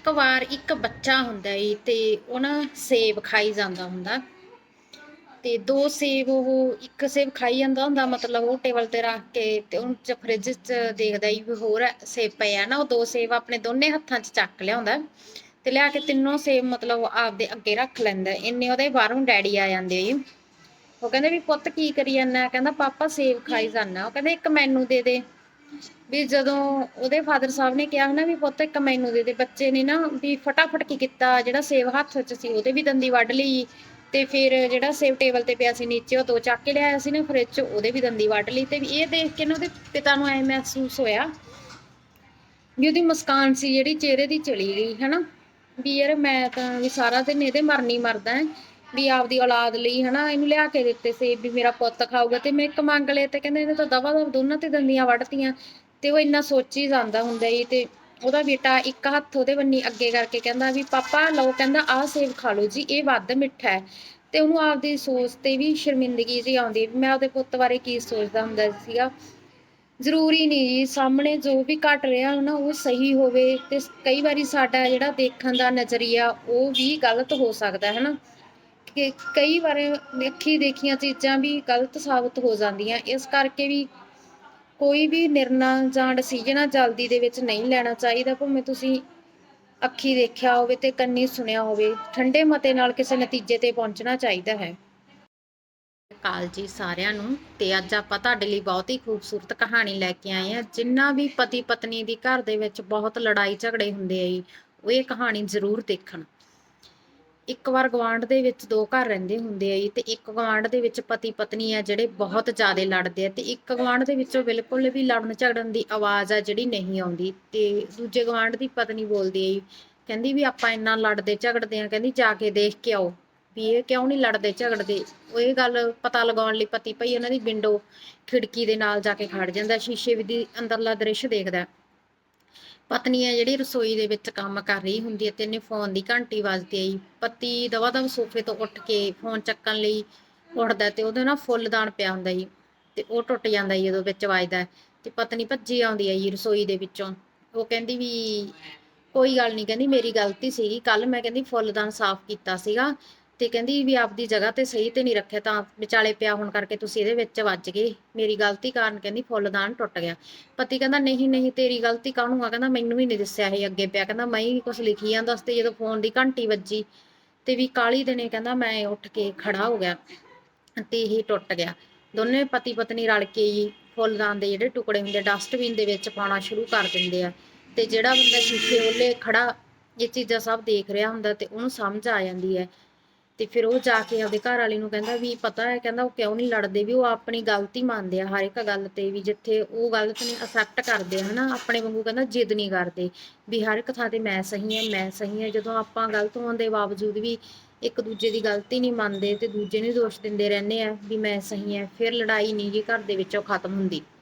ਇੱਕ ਵਾਰ ਇੱਕ ਬੱਚਾ ਹੁੰਦਾ ਈ ਤੇ ਉਹ ਨਾ ਸੇਬ ਖਾਈ ਜਾਂਦਾ ਹੁੰਦਾ। ਤੇ ਦੋ ਸੇਬ ਉਹ ਇੱਕ ਸੇਬ ਖਾਈ ਜਾਂਦਾ ਹੁੰਦਾ ਮਤਲਬ ਉਹ ਟੇਬਲ ਤੇ ਰੱਖ ਕੇ ਤੇ ਉਹ ਚ ਫ੍ਰਿਜ 'ਚ ਦੇਖਦਾ ਈ ਵੀ ਹੋਰ ਸੇਬ ਪਏ ਆ ਨਾ ਉਹ ਦੋ ਸੇਬ ਆਪਣੇ ਦੋਨੇ ਹੱਥਾਂ 'ਚ ਚੱਕ ਲਿਆਉਂਦਾ। ਤੇ ਲਿਆ ਕੇ ਤਿੰਨੋਂ ਸੇਬ ਮਤਲਬ ਆਪਦੇ ਅੱਗੇ ਰੱਖ ਲੈਂਦਾ ਇੰਨੇ ਉਹਦੇ ਬਾਹਰੋਂ ਡੈਡੀ ਆ ਜਾਂਦੇ ਈ ਉਹ ਕਹਿੰਦੇ ਵੀ ਪੁੱਤ ਕੀ ਕਰੀ ਜਾਂਦਾ ਕਹਿੰਦਾ ਪਾਪਾ ਸੇਬ ਖਾਈ ਜਾਂਦਾ ਉਹ ਕਹਿੰਦੇ ਇੱਕ ਮੈਨੂੰ ਦੇ ਦੇ। ਵੀ ਜਦੋਂ ਉਹਦੇ ਫਾਦਰ ਸਾਹਿਬ ਨੇ ਕਿਹਾ ਨਾ ਵੀ ਪੁੱਤ ਇੱਕ ਮੈਨੂੰ ਦੇ ਦੇ, ਬੱਚੇ ਨੇ ਨਾ ਵੀ ਫਟਾਫਟ ਕੀ ਕੀਤਾ, ਜਿਹੜਾ ਸੇਬ ਹੱਥ 'ਚ ਸੀ ਉਹਦੇ ਵੀ ਦੰਦੀ ਵੱਢ ਲਈ ਤੇ ਫਿਰ ਜਿਹੜਾ ਸੇਬ ਟੇਬਲ ਤੇ ਪਿਆ ਸੀ ਨੀਚੇ ਉਹ ਦੋ ਚੱਕ ਕੇ ਲਿਆਇਆ ਸੀ ਨਾ ਫ੍ਰਿਜ 'ਚ, ਉਹਦੇ ਵੀ ਦੰਦੀ ਵੱਢ ਲਈ ਤੇ ਇਹ ਦੇਖ ਕੇ ਨਾ ਉਹਦੇ ਪਿਤਾ ਨੂੰ ਐ ਮਹਿਸੂਸ ਹੋਇਆ ਵੀ ਉਹਦੀ ਮੁਸਕਾਨ ਸੀ ਜਿਹੜੀ ਚਿਹਰੇ ਦੀ ਚਲੀ ਗਈ ਹਨਾ, ਵੀ ਯਾਰ ਮੈਂ ਤਾਂ ਵੀ ਸਾਰਾ ਦਿਨ ਇਹਦੇ ਮਰਨੀ ਮਰਦਾ। ਹੈ ਵੀ ਆਪਦੀ ਔਲਾਦ ਲਈ ਹਨਾ, ਇਹਨੂੰ ਲਿਆ ਕੇ ਦਿੱਤੇ ਸੀ ਵੀ ਮੇਰਾ ਪੁੱਤ ਖਾਊਗਾ ਤੇ ਮੈਂ ਇੱਕ ਮੰਗ ਲਏ ਤੇ ਕਹਿੰਦੇ ਇਹਨੇ ਤਾਂ ਦਵਾ ਦਵ ਦੋਨਾਂ ਤੇ ਦੰਦੀਆਂ ਵੱਢਤੀਆਂ ਤੇ ਉਹ ਇੰਨਾ ਸੋਚੀ ਜਾਂਦਾ ਹੁੰਦਾ ਈ ਤੇ ਉਹਦਾ ਬੇਟਾ ਇੱਕ ਹੱਥ ਉਹਦੇ ਬੰਨੀ ਅੱਗੇ ਕਰਕੇ ਕਹਿੰਦਾ ਵੀ ਪਾਪਾ ਲਓ ਕਹਿੰਦਾ ਆਹ ਸੇਬ ਖਾ ਲਓ ਜੀ, ਇਹ ਵੱਧ ਮਿੱਠਾ ਹੈ। ਤੇ ਉਹਨੂੰ ਆਪਦੀ ਸੋਚ ਤੇ ਵੀ ਸ਼ਰਮਿੰਦਗੀ ਜਿਹੀ ਆਉਂਦੀ, ਮੈਂ ਉਹਦੇ ਪੁੱਤ ਬਾਰੇ ਕੀ ਸੋਚਦਾ ਹੁੰਦਾ ਸੀਗਾ। ਜ਼ਰੂਰੀ ਨਹੀਂ ਜੀ, ਸਾਹਮਣੇ ਜੋ ਵੀ ਘਟ ਰਿਹਾ ਨਾ ਉਹ ਸਹੀ ਹੋਵੇ ਤੇ ਕਈ ਵਾਰੀ ਸਾਡਾ ਜਿਹੜਾ ਦੇਖਣ ਦਾ ਨਜ਼ਰੀਆ, ਉਹ ਵੀ ਗਲਤ ਹੋ ਸਕਦਾ ਹੈ ਨਾ। ਕਿ ਕਈ ਵਾਰ ਅੱਖੀ ਦੇਖੀਆਂ ਚੀਜ਼ਾਂ ਵੀ ਗਲਤ ਸਾਬਤ ਹੋ ਜਾਂਦੀਆਂ। ਇਸ ਕਰਕੇ ਵੀ ਕੋਈ ਵੀ ਨਿਰਣਾ ਜਾਂ ਡਿਸੀਜਨ ਜਲਦੀ ਦੇ ਵਿੱਚ ਨਹੀਂ ਲੈਣਾ ਚਾਹੀਦਾ। ਭਾਵੇਂ ਤੁਸੀਂ ਅੱਖੀ ਦੇਖਿਆ ਹੋਵੇ ਤੇ ਕੰਨੀ ਸੁਣਿਆ ਹੋਵੇ, ਠੰਡੇ ਮਤੇ ਨਾਲ ਕਿਸੇ ਨਤੀਜੇ ਤੇ ਪਹੁੰਚਣਾ ਚਾਹੀਦਾ ਹੈ। ਕਾਲ ਜੀ ਸਾਰਿਆਂ ਨੂੰ ਤੇ ਅੱਜ ਆਪਾਂ ਤੁਹਾਡੇ ਲਈ ਬਹੁਤ ਹੀ ਖੂਬਸੂਰਤ ਕਹਾਣੀ ਲੈ ਕੇ ਆਏ ਆ ਜਿੰਨਾ ਵੀ ਪਤੀ ਪਤਨੀ ਦੀ ਘਰ ਦੇ ਵਿੱਚ ਬਹੁਤ ਲੜਾਈ ਝਗੜੇ ਹੁੰਦੇ ਆ ਜੀ, ਉਹ ਇਹ ਕਹਾਣੀ ਜ਼ਰੂਰ ਦੇਖਣ। ਇੱਕ ਵਾਰ ਗਵਾਂਢ ਦੇ ਵਿੱਚ ਦੋ ਘਰ ਰਹਿੰਦੇ ਹੁੰਦੇ ਆ ਜੀ, ਤੇ ਇੱਕ ਗਵਾਂਢ ਦੇ ਵਿੱਚ ਪਤੀ ਪਤਨੀ ਆ ਜਿਹੜੇ ਬਹੁਤ ਜ਼ਿਆਦਾ ਲੜਦੇ ਆ, ਤੇ ਇੱਕ ਗਵਾਂਢ ਦੇ ਵਿੱਚੋਂ ਬਿਲਕੁਲ ਵੀ ਲੜਨ ਝਗੜਨ ਦੀ ਆਵਾਜ਼ ਆ ਜਿਹੜੀ ਨਹੀਂ ਆਉਂਦੀ, ਤੇ ਦੂਜੇ ਗਵਾਂਢ ਦੀ ਪਤਨੀ ਬੋਲਦੀ ਆ ਜੀ, ਕਹਿੰਦੀ ਵੀ ਆਪਾਂ ਇੰਨਾ ਲੜਦੇ ਝਗੜਦੇ ਆ, ਕਹਿੰਦੀ ਜਾ ਕੇ ਦੇਖ ਕੇ ਆਓ, ਵੀ ਇਹ ਕਿਉਂ ਨਹੀਂ ਲੜਦੇ ਝਗੜਦੇ, ਉਹ ਇਹ ਗੱਲ ਪਤਾ ਲਗਾਉਣ ਲਈ ਪਤੀ ਭਈ ਉਹਨਾਂ ਦੀ ਵਿੰਡੋ ਖਿੜਕੀ ਦੇ ਨਾਲ ਜਾ ਕੇ ਖੜ ਜਾਂਦਾ, ਸ਼ੀਸ਼ੇ ਦੀ ਅੰਦਰਲਾ ਦ੍ਰਿਸ਼ ਦੇਖਦਾ। ਪਤਨੀ ਹੈ ਜਿਹੜੀ ਰਸੋਈ ਦੇ ਵਿੱਚ ਕੰਮ ਕਰ ਰਹੀ ਹੁੰਦੀ ਹੈ ਤੇ ਇਹਨੇ ਫੋਨ ਦੀ ਘੰਟੀ ਵੱਜਦੀ ਆਈ ਪਤੀ ਦਵਾ ਦਵ ਸੋਫੇ ਤੋਂ ਉੱਠ ਕੇ ਫੋਨ ਚੱਕਣ ਲਈ ਉੱਠਦਾ ਤੇ ਉਹਦੇ ਨਾਲ ਫੁੱਲਦਾਨ ਪਿਆ ਹੁੰਦਾ ਜੀ ਤੇ ਉਹ ਟੁੱਟ ਜਾਂਦਾ ਜੀ ਜਦੋਂ ਵਿੱਚ ਵੱਜਦਾ ਤੇ ਪਤਨੀ ਭੱਜੀ ਆਉਂਦੀ ਹੈ ਜੀ ਰਸੋਈ ਦੇ ਵਿੱਚੋਂ। ਉਹ ਕਹਿੰਦੀ ਵੀ ਕੋਈ ਗੱਲ ਨਹੀਂ ਕਹਿੰਦੀ ਮੇਰੀ ਗਲਤੀ ਸੀਗੀ ਕੱਲ ਮੈਂ ਕਹਿੰਦੀ ਫੁੱਲਦਾਨ ਸਾਫ਼ ਕੀਤਾ ਸੀਗਾ ਤੇ ਕਹਿੰਦੀ ਵੀ ਆਪਦੀ ਜਗ੍ਹਾ ਤੇ ਸਹੀ ਤੇ ਨਹੀਂ ਰੱਖਿਆ ਤਾਂ ਵਿਚਾਲੇ ਪਿਆ ਹੋਣ ਕਰਕੇ ਤੁਸੀਂ ਇਹਦੇ ਵਿੱਚ ਵੱਜ ਗਏ। ਮੇਰੀ ਗਲਤੀ ਕਾਰਨ ਕਹਿੰਦੀ ਫੁੱਲਦਾਨ ਟੁੱਟ ਗਿਆ। ਪਤੀ ਕਹਿੰਦਾ, ਨਹੀਂ ਨਹੀਂ, ਤੇਰੀ ਗਲਤੀ ਕਾਹਨੂੰ ਆ? ਕਹਿੰਦਾ, ਮੈਨੂੰ ਵੀ ਨਹੀਂ ਦੱਸਿਆ ਇਹ ਅੱਗੇ ਪਿਆ। ਕਹਿੰਦਾ, ਮੈਂ ਹੀ ਕੁਝ ਲਿਖੀ ਜਾਂਦਾ ਤੇ ਜਦੋਂ ਫੋਨ ਦੀ ਘੰਟੀ ਵੱਜੀ ਤੇ ਵੀ ਕਾਲੀ ਦਿਨੇ ਕਹਿੰਦਾ, ਮੈਂ ਉੱਠ ਕੇ ਖੜਾ ਹੋ ਗਿਆ ਤੇ ਇਹ ਟੁੱਟ ਗਿਆ। ਦੋਨੇ ਪਤੀ ਪਤਨੀ ਰਲ ਕੇ ਹੀ ਫੁੱਲਦਾਨ ਦੇ ਜਿਹੜੇ ਟੁਕੜੇ ਹੁੰਦੇ ਡਸਟਬਿਨ ਦੇ ਵਿੱਚ ਪਾਉਣਾ ਸ਼ੁਰੂ ਕਰ ਦਿੰਦੇ ਆ ਤੇ ਜਿਹੜਾ ਬੰਦਾ ਸ਼ੀਸ਼ੇ ਉਹਲੇ ਖੜਾ, ਇਹ ਚੀਜ਼ਾਂ ਸਭ ਦੇਖ ਰਿਹਾ ਹੁੰਦਾ ਤੇ ਉਹਨੂੰ ਸਮਝ ਆ ਜਾਂਦੀ ਹੈ। ਤੇ ਫਿਰ ਉਹ ਜਾ ਕੇ ਆਪਦੇ ਘਰ ਵਾਲੇ ਨੂੰ ਕਹਿੰਦਾ ਵੀ ਪਤਾ ਹੈ, ਕਹਿੰਦਾ ਉਹ ਕਿਉਂ ਨਹੀਂ ਲੜਦੇ ਵੀ ਉਹ ਆਪਣੀ ਗਲਤੀ ਮੰਨਦੇ ਆ ਹਰ ਇੱਕ ਗੱਲ ਤੇ ਵੀ ਜਿੱਥੇ ਉਹ ਗਲਤ ਨੇ ਅਸੈਪਟ ਕਰਦੇ ਹਨਾ, ਆਪਣੇ ਵਾਂਗੂ ਕਹਿੰਦਾ ਜਿੱਦ ਨਹੀਂ ਕਰਦੇ ਵੀ ਹਰ ਇੱਕ ਥਾਂ ਤੇ ਮੈਂ ਸਹੀ ਹਾਂ, ਮੈਂ ਸਹੀ ਹਾਂ, ਜਦੋਂ ਆਪਾਂ ਗਲਤ ਹੋਣ ਦੇ ਬਾਵਜੂਦ ਵੀ ਇੱਕ ਦੂਜੇ ਦੀ ਗਲਤੀ ਨਹੀਂ ਮੰਨਦੇ ਤੇ ਦੂਜੇ ਨੂੰ ਦੋਸ਼ ਦਿੰਦੇ ਰਹਿੰਦੇ ਆ ਵੀ ਮੈਂ ਸਹੀ ਹਾਂ, ਫਿਰ ਲੜਾਈ ਨਹੀਂ ਜੀ ਘਰ ਦੇ ਵਿੱਚੋਂ ਖਤਮ ਹੁੰਦੀ।